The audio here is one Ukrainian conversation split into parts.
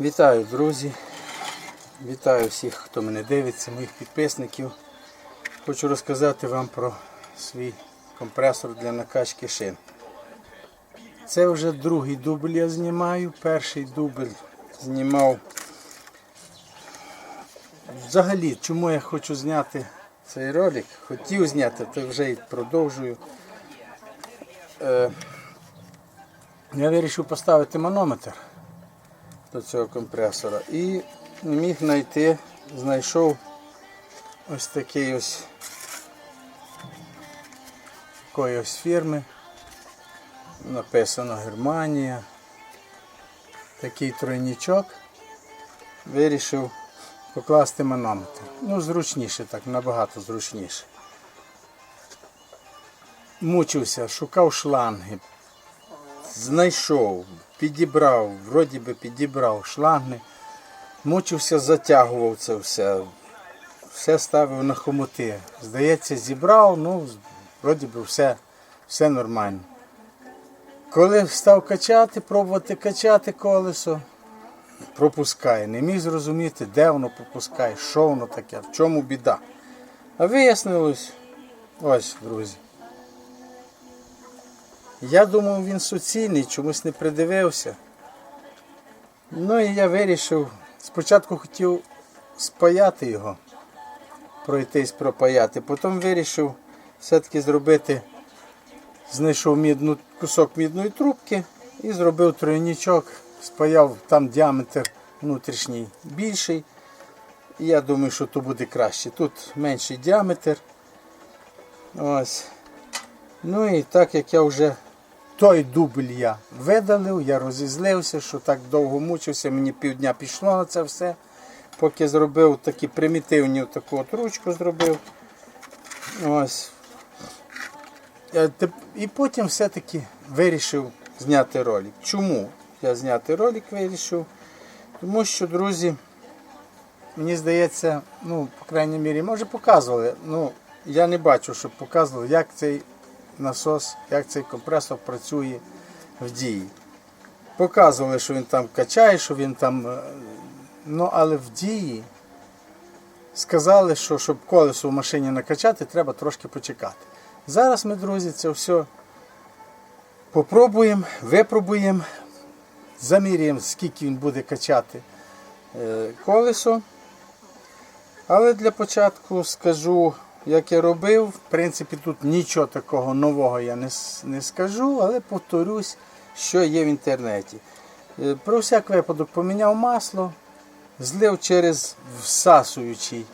Вітаю, друзі! Вітаю всіх, хто мене дивиться, моїх підписників. Хочу розказати вам про свій компресор для накачки шин. Це вже другий дубль я знімаю. Перший дубль знімав. Взагалі, чому я хочу зняти цей ролик? Хотів зняти, то вже і продовжую. Е, я вирішив поставити манометр до цього компресора і міг знайти, знайшов ось такий ось такої фірми. Написано Германія. Такий тройничок. Вирішив покласти манометр. Ну, зручніше так, набагато зручніше. Мучився, шукав шланги, знайшов, підібрав, вроді би підібрав шланги, мучився, затягував це все, все ставив на хомути. Здається, зібрав, ну, вроді би все, все нормально. Коли став качати, пробувати качати колесо, пропускає. Не міг зрозуміти, де воно пропускає, що воно таке, в чому біда. А вияснилось, ось, друзі. Я думав, він суцільний, чомусь не придивився. Ну і я вирішив, спочатку хотів спаяти його, пройтись пропаяти, потім вирішив все-таки зробити, знайшов мідну, кусок мідної трубки і зробив тройничок, спаяв там діаметр внутрішній більший. І я думаю, що тут буде краще. Тут менший діаметр. Ось. Ну і так як я вже той дубль я видалив, я розізлився, що так довго мучився, мені півдня пішло на це все. Поки зробив такі примітивні таку от ручку зробив. Ось. Е, І потім все-таки вирішив зняти ролик. Чому я зняти ролик вирішив? Тому що, друзі, мені здається, ну, по крайній мірі, може показували. Ну, я не бачу, щоб показували, як цей насос, як цей компресор працює в дії. Показували, що він там качає, що він там. е, Ну, але в дії сказали, що щоб колесо в машині накачати, треба трошки почекати. Зараз ми, друзі, це все попробуємо, випробуємо, заміряємо, скільки він буде качати е, колесо. Але для початку скажу, як я робив. В принципі, тут нічого такого нового я не, не скажу, але повторюсь, що є в інтернеті. Е, Про всяк випадок поміняв масло, злив через всасуючий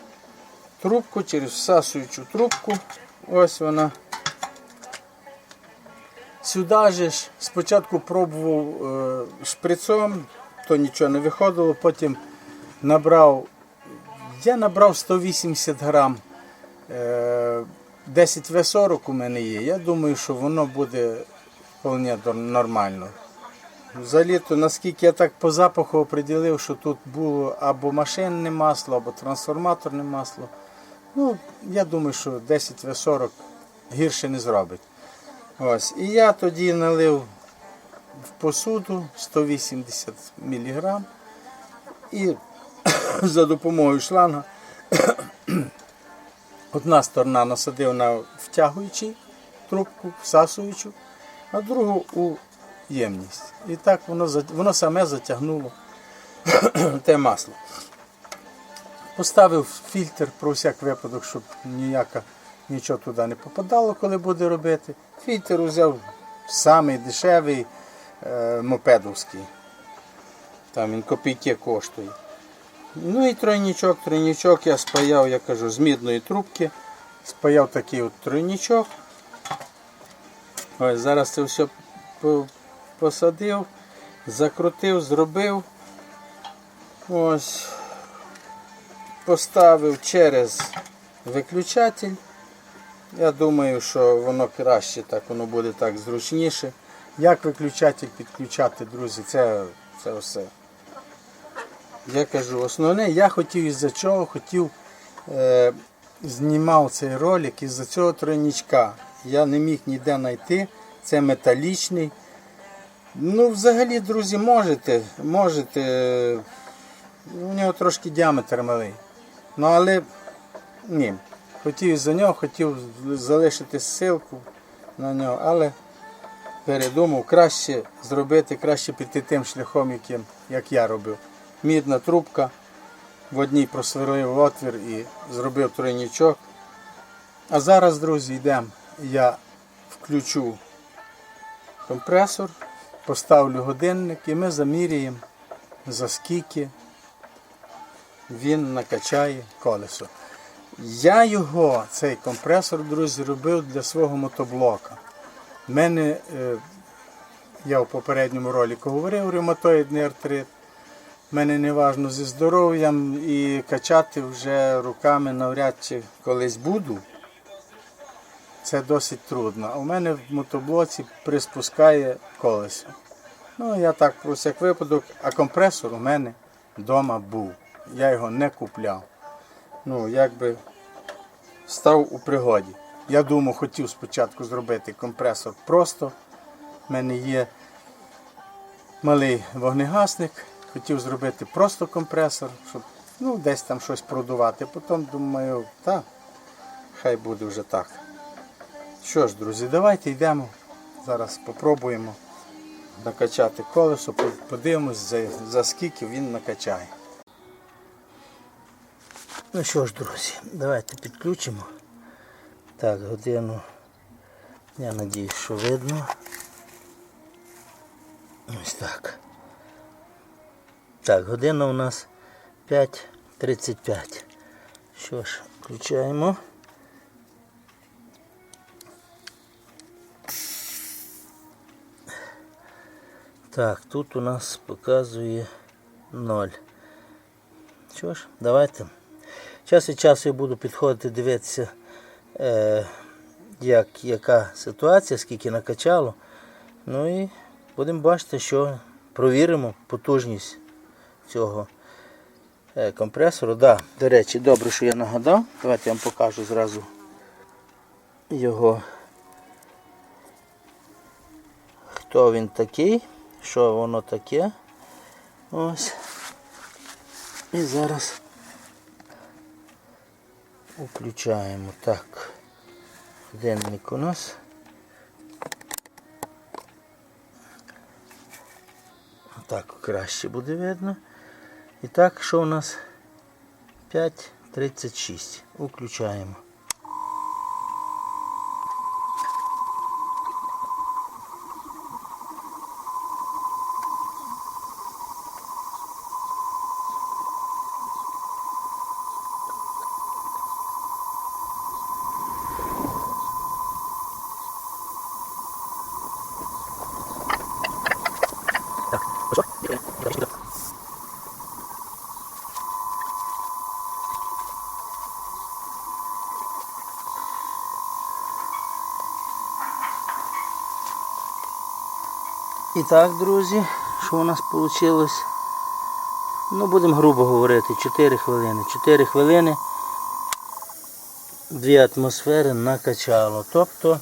трубку, через всасуючу трубку. Ось вона. Сюди ж спочатку пробував е, шприцом, то нічого не виходило, потім набрав я набрав 180 грам. Е, 10 В40 у мене є. Я думаю, що воно буде вполне нормально. Взагалі, то наскільки я так по запаху оприділив, що тут було або машинне масло, або трансформаторне масло. Ну, я думаю, що 10 В40 гірше не зробить. Ось. І я тоді налив в посуду 180 мг і за допомогою шланга. Одна сторона насадив на втягуючий трубку, всасуючу, а другу у ємність. І так воно, воно саме затягнуло те масло. Поставив фільтр про всяк випадок, щоб ніяка, нічого туди не попадало, коли буде робити. Фільтр взяв самий дешевий е, мопедовський. Там він копійки коштує. Ну і тройничок, тройничок я спаяв, я кажу, з мідної трубки. Спаяв такий от тройничок. Ось зараз це все посадив, закрутив, зробив. Ось. Поставив через виключатель. Я думаю, що воно краще, так воно буде так зручніше. Як виключатель підключати, друзі, це, це все. Я кажу, основне, я хотів із-за чого, хотів, е, знімав цей ролик із-за цього тройничка. Я не міг ніде знайти. Це металічний. Ну, взагалі, друзі, можете, можете. У нього трошки діаметр малий. Ну, але ні. Хотів за нього, хотів залишити ссылку на нього, але передумав краще зробити, краще піти тим шляхом, яким, як я робив. Мідна трубка, в одній просверлив отвір і зробив тройнічок. А зараз, друзі, йдемо. Я включу компресор, поставлю годинник і ми заміряємо, за скільки він накачає колесо. Я його, цей компресор, друзі, робив для свого мотоблока. У мене, е, я в попередньому ролику говорив, ревматоїдний артрит. У мене не важно зі здоров'ям і качати вже руками навряд чи колись буду. Це досить трудно. У мене в мотоблоці приспускає колесо. Ну, я так про всяк випадок, а компресор у мене вдома був. Я його не купляв. Ну, якби став у пригоді. Я думав, хотів спочатку зробити компресор просто. У мене є малий вогнегасник. Хотів зробити просто компресор, щоб ну, десь там щось продувати. Потім думаю, так, хай буде вже так. Що ж, друзі, давайте йдемо. Зараз спробуємо накачати колесо, подивимось, за, за скільки він накачає. Ну що ж, друзі, давайте підключимо. Так, годину. Я надіюсь, що видно. Ось так. Так, година у нас 5.35. Що ж, включаємо. Так, тут у нас показує 0. Що ж, давайте. Час від часу я буду підходити дивитися, е, як, яка ситуація, скільки накачало. Ну і будемо бачити, що провіримо потужність цього е, компресору. Да, до речі, добре, що я нагадав. Давайте я вам покажу зразу його. Хто він такий, що воно таке. Ось. І зараз Включаємо так. Денник у нас. Так краще буде видно. І так, що у нас 5.36. Включаємо. І так, друзі, що у нас вийшло? Ну, будемо грубо говорити, 4 хвилини. 4 хвилини дві атмосфери накачало. Тобто,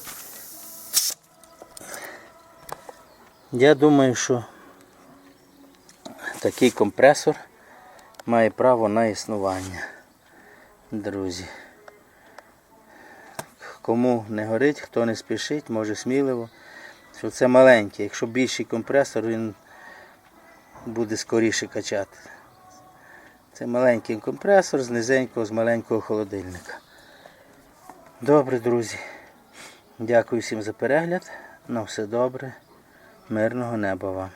я думаю, що такий компресор має право на існування, друзі. Кому не горить, хто не спішить, може сміливо. Що це маленький. Якщо більший компресор, він буде скоріше качати. Це маленький компресор з низенького, з маленького холодильника. Добре, друзі. Дякую всім за перегляд. На все добре. Мирного неба вам.